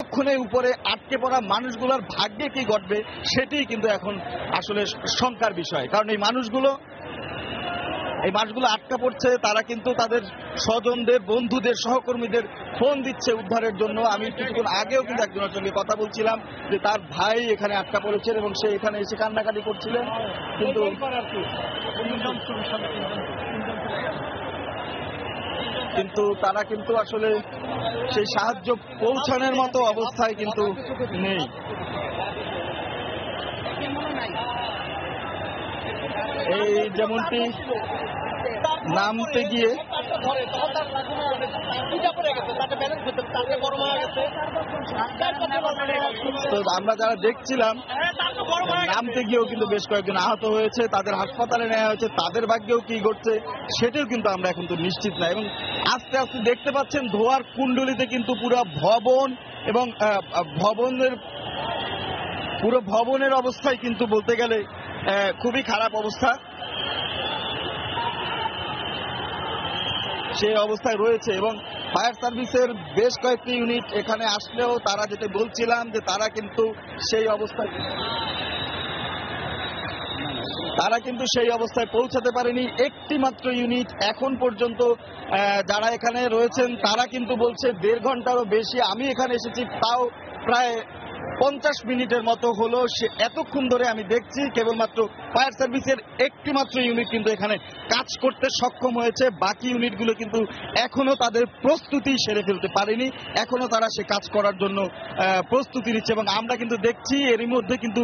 এতক্ষণে উপরে আটকে পড়া মানুষগুলোর ভাগ্যে কি ঘটবে, সেটাই কিন্তু এখন আসলে শঙ্কার বিষয়। কারণ এই মানুষগুলো, এই মাসগুলো আটকা পড়ছে, তারা কিন্তু তাদের স্বজনদের, বন্ধুদের, সহকর্মীদের ফোন দিচ্ছে উদ্ধারের জন্য। আমি কিছুক্ষণ আগেও কিন্তু একজনের সঙ্গে কথা বলছিলাম যে তার ভাই এখানে আটকা পড়েছেন এবং সে এখানে এসে কান্নাকাটি করছিলেন। কিন্তু কিন্তু তারা কিন্তু আসলে সেই সাহায্য পৌঁছানোর মতো অবস্থায় কিন্তু নেই। এই যেমনটি নামতে গিয়ে তো আমরা যারা দেখছিলাম, নামতে গিয়েও কিন্তু বেশ কয়েকজন আহত হয়েছে, তাদের হাসপাতালে নেওয়া হয়েছে, তাদের ভাগ্যেও কি ঘটছে, সেটাও কিন্তু আমরা এখন তো নিশ্চিত না। এবং আস্তে আস্তে দেখতে পাচ্ছেন ধোয়ার কুণ্ডলিতে কিন্তু পুরো ভবন এবং ভবনের, পুরো ভবনের অবস্থায় কিন্তু বলতে গেলে খুবই খারাপ অবস্থা। সেই অবস্থায় রয়েছে এবং ফায়ার সার্ভিসের বেশ কয়েকটি ইউনিট এখানে আসলেও তারা যেটা বলছিলাম যে তারা কিন্তু সেই অবস্থায় তারা কিন্তু সেই অবস্থায় পৌঁছাতে পারেনি। একটি মাত্র ইউনিট এখন পর্যন্ত যারা এখানে রয়েছেন, তারা কিন্তু বলছে দেড় ঘন্টারও বেশি। আমি এখানে এসেছি, তাও প্রায় পঞ্চাশ মিনিটের মতো হলো, সে এতক্ষণ ধরে আমি দেখছি, কেবলমাত্র ফায়ার সার্ভিসের একটি মাত্র ইউনিট কিন্তু এখানে কাজ করতে সক্ষম হয়েছে। বাকি ইউনিটগুলো কিন্তু এখনও তাদের প্রস্তুতি সেরে ফেলতে পারেনি। এখনও তারা সে কাজ করার জন্য প্রস্তুতি নিচ্ছে এবং আমরা কিন্তু দেখছি এরই মধ্যে কিন্তু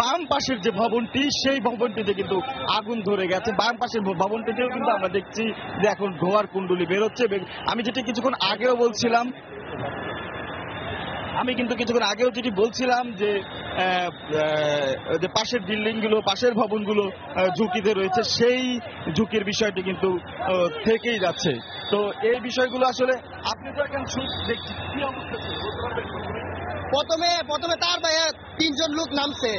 বাম পাশের যে ভবনটি, সেই ভবনটিতে কিন্তু আগুন ধরে গেছে। বাম পাশের ভবনটিতেও কিন্তু আমরা দেখছি যে এখন ধোয়ার কুণ্ডলি বেরোচ্ছে। আমি যেটা কিছুক্ষণ আগেও বলছিলাম আমি কিন্তু কিছুক্ষণ আগেও যেটি বলছিলাম যে যে পাশের বিল্ডিংগুলো পাশের ভবনগুলো ঝুঁকিতে রয়েছে, সেই ঝুঁকির বিষয়টি কিন্তু থেকেই যাচ্ছে। তো এই বিষয়গুলো আসলে আপনি তো এখন দেখছি কি? প্রথমে প্রথমে তার ভাইয়া তিনজন লোক নামছে।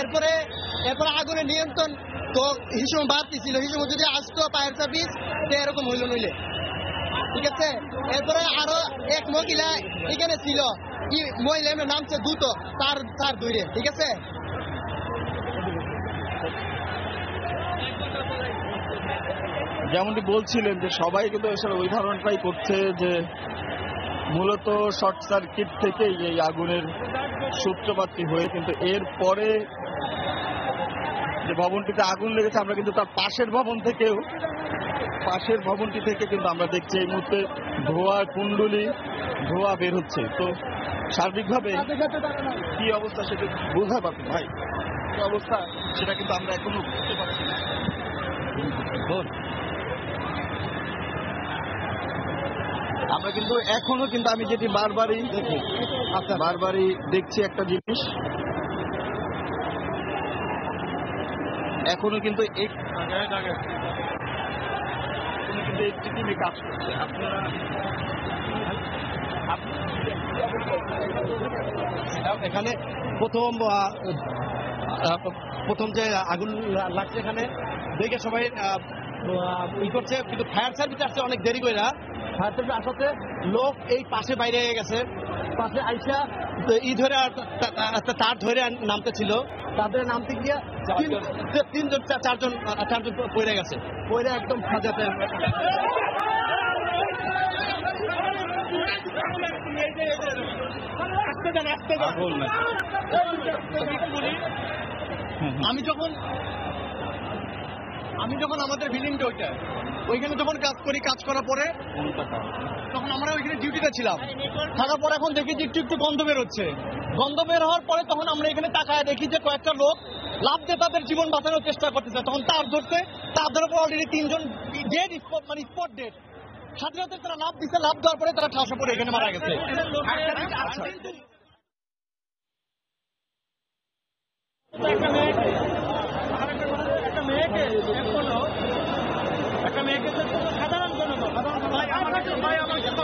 এরপরে এরপরে আগুনের নিয়ন্ত্রণ তো হিসেব বাড়তি ছিল। হিসেব যদি আসতো ফায়ার সার্ভিস এরকম হইল নইলে। ঠিক আছে? এরপরে আরও এক মহিলা এখানে ছিল। মহিলা এমনি নামছে দ্রুত তার তার দূরে ঠিক আছে? যেমনটি বলছিলেন যে সবাই কিন্তু আসলে ওই ধরনটাই করছে যে মূলত শর্ট সার্কিট থেকেই এই আগুনের সূত্রপাতটি হয়ে কিন্তু এরপরে যে ভবনটিতে আগুন লেগেছে, আমরা কিন্তু তার পাশের ভবন থেকেও পাশের ভবনটি থেকে কিন্তু আমরা দেখছি এই মুহূর্তে ধোয়া, কুণ্ডলি, ধোয়া বের হচ্ছে। তো সার্বিকভাবে কি অবস্থা সেটা বোঝা পারছেন ভাই। কি অবস্থা সেটা কিন্তু আমরা এখনও বুঝতে পারছি না। আমরা কিন্তু এখনও কিন্তু আমি যেটি বারবারই দেখি আচ্ছা বারবারই দেখছি একটা জিনিস। এখনও কিন্তু এক টিমে কাজ করছে, আপনারা এখানে প্রথম প্রথম যে আগুন লাগছে এখানে, দেখে সবাই ই করছে, কিন্তু ফায়ার সার্ভিস আসছে অনেক দেরি করে ফায়ার সার্ভিস আসাতে লোক এই পাশে বাইরে গেছে। পাশে আইসা ই ধরে তার ধরে নামতে ছিল। তাদের নামতে গিয়ে তিন- তিনজন চারজন চারজন পড়ে গেছে। পড়ে একদম আমি যখন আমি যখন আমাদের বিল্ডিংটা ওইটা ওইখানে যখন কাজ করি, কাজ করার পরে তখন আমরা ওইখানে ডিউটিতে ছিলাম। থাকার পর এখন দেখি যে একটু একটু গন্ধ বের হচ্ছে। গন্ধ বের হওয়ার পরে তখন আমরা এখানে তাকায় দেখি যে কয়েকটা লোক লাভ দিয়ে তাদের জীবন বাঁচানোর চেষ্টা করতেছে। তখন তার ধরতে তার ধরার পর অলরেডি তিনজন ডেড স্পট মানে স্পট ডেড সাথে তারা লাভ দিচ্ছে লাভ দেওয়ার পরে তারা ঠাসা পড়ে এখানে মারা গেছে। একটা মেয়েকে তো কোনো সাধারণ জনগণ ভাই আমার কাছে ভাই আমার কাছে কথা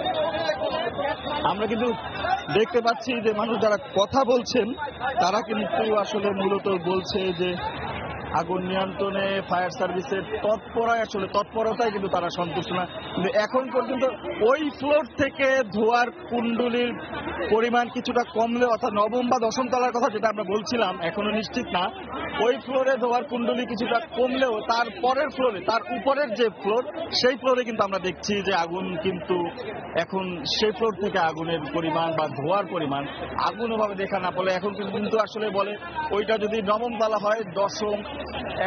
আমরা কিন্তু দেখতে পাচ্ছি যে মানুষ যারা কথা বলছেন, তারা কিন্তু আসলে মূলত বলছে যে আগুন নিয়ন্ত্রণে, ফায়ার সার্ভিসের তৎপরায় আসলে তৎপরতায় কিন্তু তারা সন্তুষ্ট না। এখন পর্যন্ত ওই ফ্লোর থেকে ধোয়ার কুণ্ডলির পরিমাণ কিছুটা কমলে, অর্থাৎ নবম বা দশম তলার কথা যেটা আমরা বলছিলাম, এখনও নিশ্চিত না, ওই ফ্লোরে ধোয়ার কুণ্ডলি কিছুটা কমলেও তার পরের ফ্লোরে তার উপরের যে ফ্লোর সেই ফ্লোরে কিন্তু আমরা দেখছি যে আগুন কিন্তু এখন সেই ফ্লোর থেকে আগুনের পরিমাণ বা ধোয়ার পরিমাণ আগুন ওভাবে দেখা না পড়লে এখন কিন্তু কিন্তু আসলে বলে ওইটা যদি নবম তলা হয়, দশম,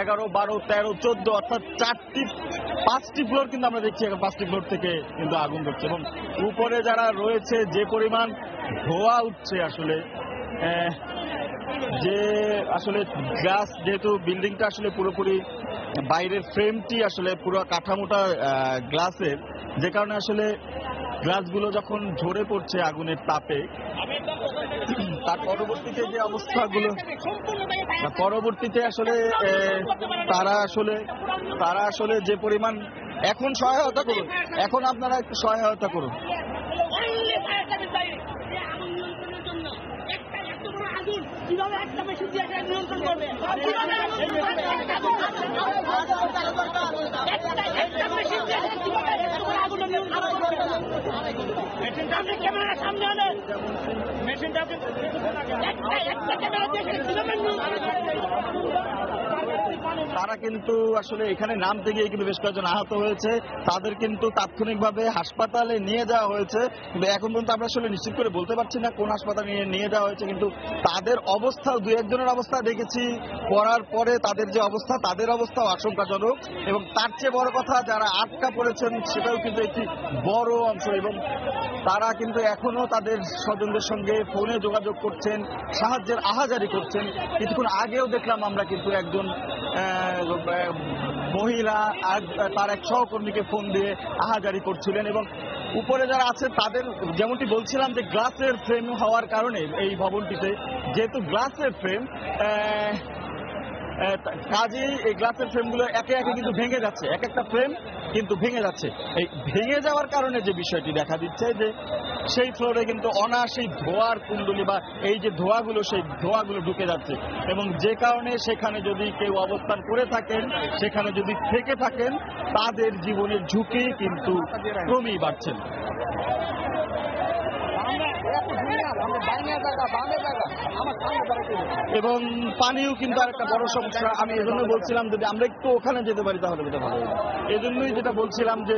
এগারো, বারো, তেরো, চোদ্দ, অর্থাৎ চারটি পাঁচটি ফ্লোর কিন্তু আমরা দেখছি এখন, পাঁচটি ফ্লোর থেকে কিন্তু আগুন ধরছে। এবং উপরে যারা রয়েছে, যে পরিমাণ ধোয়া উঠছে আসলে যে আসলে গ্লাস যেহেতু বিল্ডিংটা আসলে পুরোপুরি বাইরের ফ্রেমটি আসলে পুরো কাঠামোটা গ্লাসের যে কারণে আসলে গ্লাসগুলো যখন ঝরে পড়ছে আগুনের তাপে তার পরবর্তীতে যে অবস্থাগুলো পরবর্তীতে আসলে তারা আসলে তারা আসলে যে পরিমাণ, এখন সহায়তা করুন। এখন আপনারা একটু সহায়তা করুন। কীভাবে একটা মেশিন দিয়ে নিয়ন্ত্রণ করবে কীভাবে আগুন একটা একটা মেশিন দিয়ে কীভাবে এত বড় আগুন নিয়ন্ত্রণ করবে মেশিনটা আপনি ক্যামেরার সামনে আনেন মেশিনটা আপনি একটা একটা ক্যামেরা দিয়ে সেটা কীভাবে নিয়ন্ত্রণ করবে তারা কিন্তু আসলে এখানে নামতে গিয়ে কিন্তু বেশ কয়েকজন আহত হয়েছে। তাদের কিন্তু তাৎক্ষণিকভাবে হাসপাতালে নিয়ে যাওয়া হয়েছে। এখন পর্যন্ত আমরা আসলে নিশ্চিত করে বলতে পারছি না কোন হাসপাতালে নিয়ে নিয়ে যাওয়া হয়েছে। কিন্তু তাদের অবস্থা, দু একজনের অবস্থা দেখেছি। পড়ার পরে তাদের যে অবস্থা, তাদের অবস্থাও আশঙ্কাজনক। এবং তার চেয়ে বড় কথা, যারা আটকা পড়েছেন, সেটাও কিন্তু একটি বড় অংশ। এবং তারা কিন্তু এখনও তাদের স্বজনদের সঙ্গে ফোনে যোগাযোগ করছেন, সাহায্যের আহাজারি করছেন। কিছুক্ষণ আগেও দেখলাম আমরা কিন্তু একজন মহিলা তার এক সহকর্মীকে ফোন দিয়ে আহাজারি করছিলেন এবং উপরে যারা আছে তাদের যেমনটি বলছিলাম যে গ্লাসের ফ্রেম হওয়ার কারণে এই ভবনটিতে, যেহেতু গ্লাসের ফ্রেম কাজেই এই গ্লাসের ফ্রেমগুলো একে একে কিন্তু ভেঙে যাচ্ছে। এক একটা ফ্রেম কিন্তু ভেঙে যাচ্ছে। এই ভেঙে যাওয়ার কারণে যে বিষয়টি দেখা দিচ্ছে যে সেই ফ্লোরে কিন্তু অনায়াসেই ধোয়ার কুণ্ডলি বা এই যে ধোঁয়াগুলো, সেই ধোঁয়াগুলো ঢুকে যাচ্ছে। এবং যে কারণে সেখানে যদি কেউ অবস্থান করে থাকেন, সেখানে যদি থেকে থাকেন, তাদের জীবনের ঝুঁকি কিন্তু ক্রমেই বাড়ছেন এবং পানিও কিন্তু আর একটা বড় সমস্যা। আমি এজন্য বলছিলাম যদি আমরা একটু ওখানে যেতে পারি, তাহলে যেটা ভালো এজন্যই যেটা বলছিলাম যে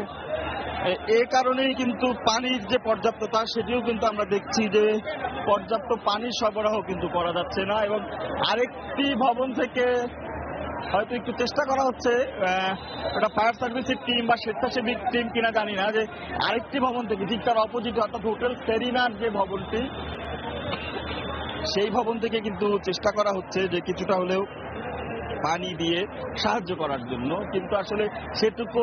এ কারণেই কিন্তু পানির যে পর্যাপ্ততা, সেটিও কিন্তু আমরা দেখছি যে, পর্যাপ্ত পানি সরবরাহ কিন্তু করা যাচ্ছে না। এবং আরেকটি ভবন থেকে হয়তো একটু চেষ্টা করা হচ্ছে ওটা ফায়ার সার্ভিসের টিম বা স্বেচ্ছাসেবী টিম কিনা জানি না, যে আরেকটি ভবন থেকে, ঠিক তার অপোজিট অর্থাৎ হোটেল সেরিনার যে ভবনটি, সেই ভবন থেকে কিন্তু চেষ্টা করা হচ্ছে যে কিছুটা হলেও পানি দিয়ে সাহায্য করার জন্য। কিন্তু আসলে সেটুকু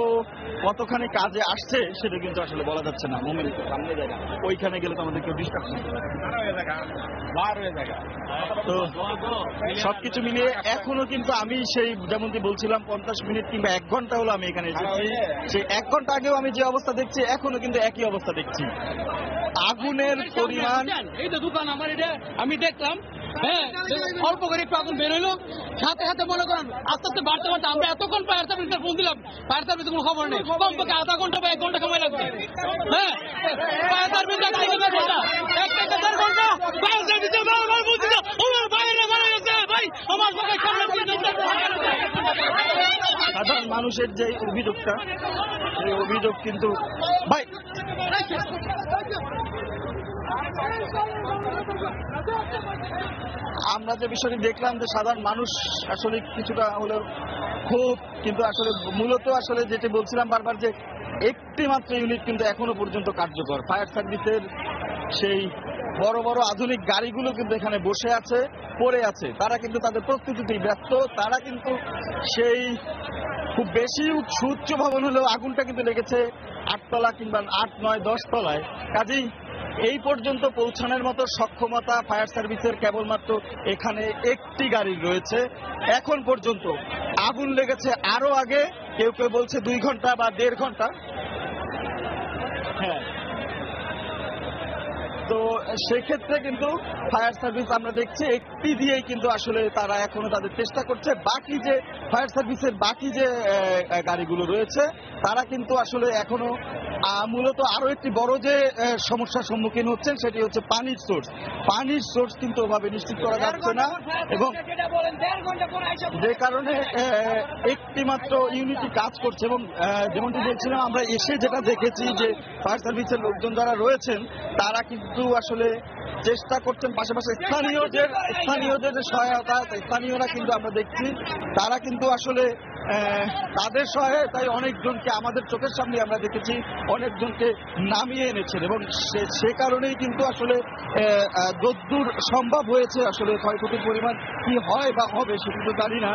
কতখানি কাজে আসছে সেটা কিন্তু আসলে বলা যাচ্ছে না। মোমেন্ট সামনে জায়গা ওইখানে গেলে তো আমাদের কেউ ডিস্টার্ব তো সবকিছু মিলিয়ে এখনও কিন্তু আমি সেই যেমনটি বলছিলাম, পঞ্চাশ মিনিট কিংবা এক ঘণ্টা হলো আমি এখানে এসেছি। সেই এক ঘণ্টা আগেও আমি যে অবস্থা দেখছি, এখনও কিন্তু একই অবস্থা দেখছি। আগুনের পরিমাণ এই তো দোকান আমার এটা, আমি দেখলাম হ্যাঁ অল্প করে একটু আগুন বের হইল। সাথে সাথে মনে করেন আস্তে আস্তে বাড়তে বাড়তে আমরা এতক্ষণ ফায়ার সার্ভিসের ফোন দিলাম। ফায়ার সার্ভিস কোনো খবর নেই। কমপক্ষে আধা ঘণ্টা বা এক ঘণ্টা সময় লাগবে। হ্যাঁ ফায়ার সার্ভিস একটা দেড় ঘণ্টা একটা দেড় ঘণ্টা। ফায়ার সার্ভিসের বারবার বলছি না, আমার বাইরে মারা গেছে ভাই আমার পক্ষে সামনে দিয়ে যেতে হবে। সাধারণ মানুষের যে অভিযোগটা সেই অভিযোগ কিন্তু ভাই আমরা যে বিষয়টি দেখলাম যে সাধারণ মানুষ আসলে কিছুটা হলেও খুব কিন্তু আসলে মূলত আসলে যেটি বলছিলাম বারবার যে একটি মাত্র ইউনিট কিন্তু এখনও পর্যন্ত কার্যকর। ফায়ার সার্ভিসের সেই বড় বড় আধুনিক গাড়িগুলো কিন্তু এখানে বসে আছে, পড়ে আছে। তারা কিন্তু তাদের প্রস্তুতিতেই ব্যস্ত। তারা কিন্তু সেই খুব বেশি সুউচ্চ ভবন হলেও আগুনটা কিন্তু লেগেছে আটতলা কিংবা আট নয় দশ তলায় কাজেই এই পর্যন্ত পৌঁছানোর মতো সক্ষমতা ফায়ার সার্ভিসের কেবলমাত্র এখানে একটি গাড়ি রয়েছে। এখন পর্যন্ত আগুন লেগেছে আরও আগে। কেউ কেউ বলছে দুই ঘণ্টা বা দেড় ঘণ্টা। হ্যাঁ। তো সেক্ষেত্রে কিন্তু ফায়ার সার্ভিস আমরা দেখছি একটি দিয়েই কিন্তু আসলে তারা এখনও তাদের চেষ্টা করছে। বাকি যে ফায়ার সার্ভিসের বাকি যে গাড়িগুলো রয়েছে তারা কিন্তু আসলে এখনও মূলত আরও একটি বড় যে সমস্যার সম্মুখীন হচ্ছেন সেটি হচ্ছে পানির সোর্স। পানির সোর্স কিন্তু ওভাবে নিশ্চিত করা যাচ্ছে না এবং যে কারণে একটি মাত্র ইউনিটি কাজ করছে এবং যেমনটি বলছিলাম আমরা এসে যেটা দেখেছি যে ফায়ার সার্ভিসের লোকজন যারা রয়েছেন তারা কিন্তু আসলে চেষ্টা করছেন পাশাপাশি স্থানীয়দের স্থানীয়দের যে সহায়তা স্থানীয়রা কিন্তু আমরা দেখছি। তারা কিন্তু আসলে তাদের সহায়তায় অনেকজনকে আমাদের চোখের সামনে আমরা দেখেছি, অনেকজনকে নামিয়ে এনেছেন এবং সে- সে কারণেই কিন্তু আসলে যদ্দূর সম্ভব হয়েছে আসলে ক্ষয়ক্ষতির পরিমাণ কি হয় বা হবে সেটা তো জানি না।